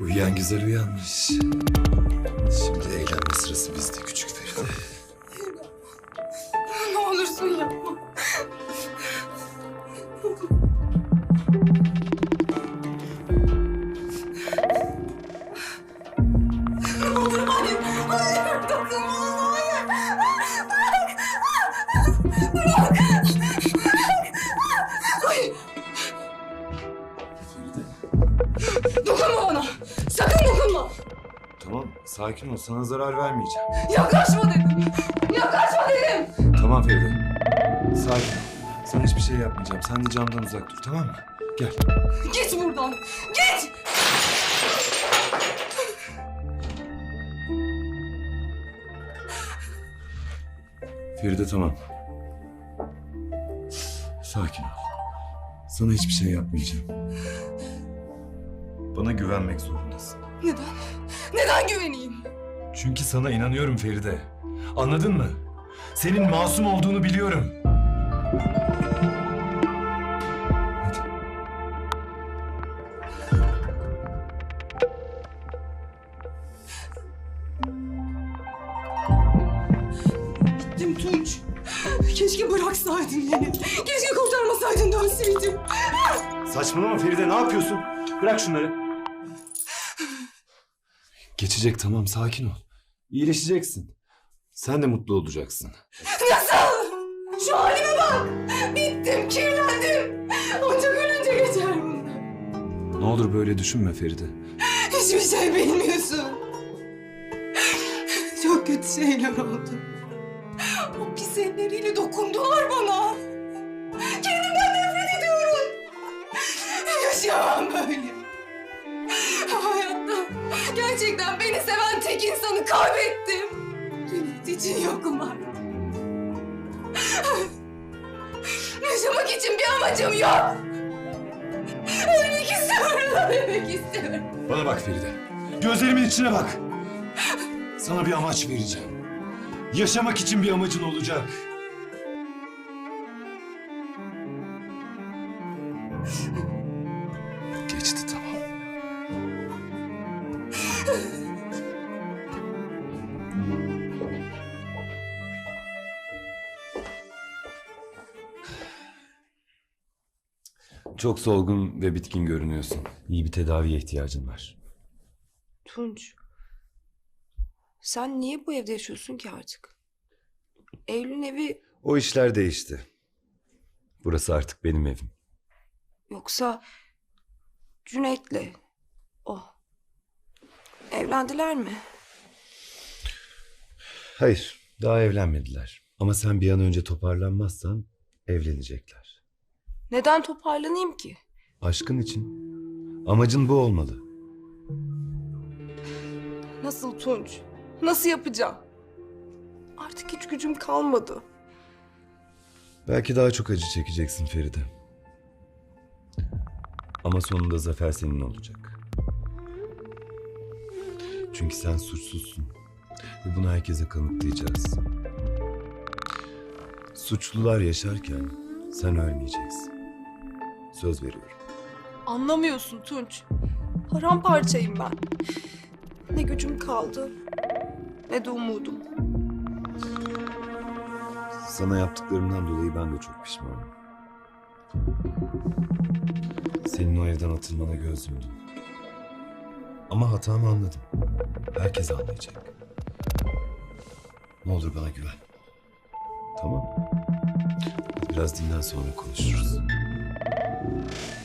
Uyuyan güzel uyanmış. Şimdi eğlenme sırası bizde küçük Feride. Dokunma bana. Sakın dokunma. Tamam sakin ol sana zarar vermeyeceğim. Yaklaşma dedim. Yaklaşma dedim. Tamam Feride. Sakin ol. Sana hiçbir şey yapmayacağım. Sen de camdan uzak dur tamam mı? Gel. Git buradan. Git. Feride tamam. Sakin ol. Sana hiçbir şey yapmayacağım. Bana güvenmek zorundasın. Neden? Neden güveneyim? Çünkü sana inanıyorum Feride. Anladın mı? Senin masum olduğunu biliyorum. Hadi. Gittim Tunç. Keşke bıraksaydın beni. Keşke kurtarmasaydın dönseydim. Saçmalama Feride ne yapıyorsun? Bırak şunları. Geçecek tamam sakin ol. İyileşeceksin. Sen de mutlu olacaksın. Nasıl? Şu halime bak. Bittim, kirlendim. Ancak ölünce geçer bunlar. Ne olur böyle düşünme Feride. Hiçbir şey bilmiyorsun. Çok kötü şeyler oldu. O pis elleriyle dokundular bana. Kendimden nefret ediyorum. Yaşayamam böyle. İnsanı kaybettim. Cüneyt için yokum artık. Yaşamak için bir amacım yok. Ölmek istiyorum, ölmek istiyorum. Bana bak Feride. Gözlerimin içine bak. Sana bir amaç vereceğim. Yaşamak için bir amacın olacak. Çok solgun ve bitkin görünüyorsun. İyi bir tedaviye ihtiyacın var. Tunç. Sen niye bu evde yaşıyorsun ki artık? Eylül'ün evi O işler değişti. Burası artık benim evim. yoksa Cüneyt'le o. Evlendiler mi? Hayır, daha evlenmediler. Ama sen bir an önce toparlanmazsan evlenecekler. Neden toparlanayım ki? Aşkın için. Amacın bu olmalı. Nasıl Tunç? Nasıl yapacağım? Artık hiç gücüm kalmadı. Belki daha çok acı çekeceksin Feride. Ama sonunda zafer senin olacak. Çünkü sen suçsuzsun. Ve bunu herkese kanıtlayacağız. Suçlular yaşarken sen ölmeyeceksin. Söz veriyorum. Anlamıyorsun Tunç. Paramparçayım ben. Ne gücüm kaldı ne de umudum. Sana yaptıklarımdan dolayı ben de çok pişmanım. Senin o evden atılmana göz yumdum. Ama hatamı anladım. Herkes anlayacak. Ne olur bana güven. Tamam. Biraz dinlen sonra konuşuruz. you